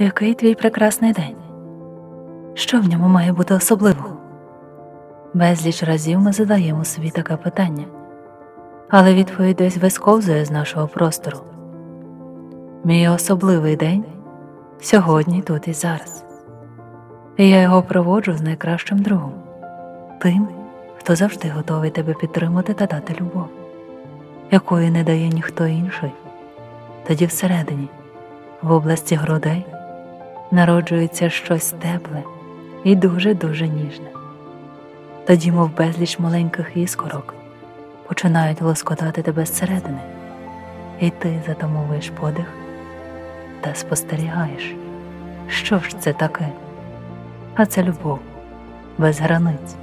Який твій прекрасний день? Що в ньому має бути особливого? Безліч разів ми задаємо собі таке питання, але відповідь десь висковзує з нашого простору. Мій особливий день сьогодні, тут і зараз. І я його проводжу з найкращим другом, тим, хто завжди готовий тебе підтримати та дати любов, якої не дає ніхто інший. Тоді всередині, в області грудей, народжується щось тепле і дуже-дуже ніжне. Тоді, мов безліч маленьких іскорок, починають лоскотати тебе зсередини, і ти затамовуєш подих та спостерігаєш, що ж це таке. А це любов без границь,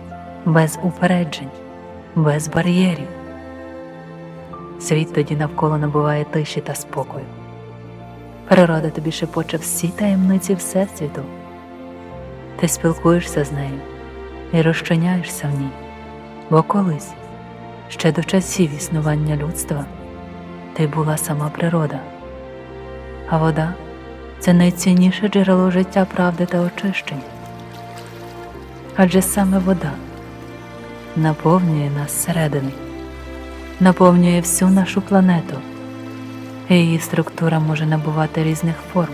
без упереджень, без бар'єрів. Світ тоді навколо набуває тиші та спокою. Природа тобі шепоче всі таємниці Всесвіту. Ти спілкуєшся з нею і розчиняєшся в ній, бо колись, ще до часів існування людства, ти була сама природа, а вода це найцінніше джерело життя правди та очищення. Адже саме вода наповнює нас зсередини, наповнює всю нашу планету, її структура може набувати різних форм.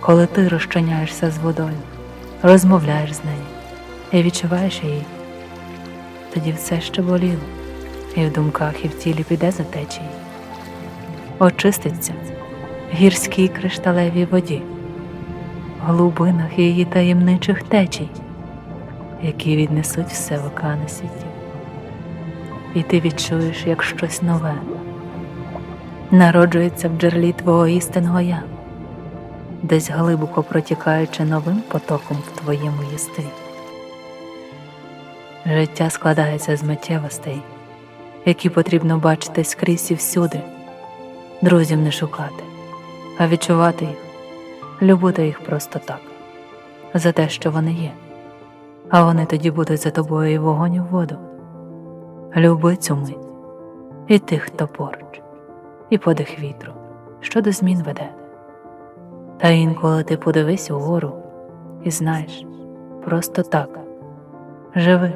Коли ти розчиняєшся з водою, розмовляєш з нею і відчуваєш її, тоді все ще боліло, і в думках, і в тілі піде за течією. Очиститься в гірській кришталевій воді, в глибинах її таємничих течій, які віднесуть все в океани світів. І ти відчуєш, як щось нове народжується в джерелі твого істинного я, десь глибоко протікаючи новим потоком в твоєму єстві. Життя складається з миттєвостей, які потрібно бачити скрізь і всюди, друзів не шукати, а відчувати їх, любити їх просто так, за те, що вони є, а вони тоді будуть за тобою і вогонь і воду. Люби цю мить і тих, хто поруч, і подих вітру, що до змін веде. Та інколи ти подивись угору і знаєш, просто так живи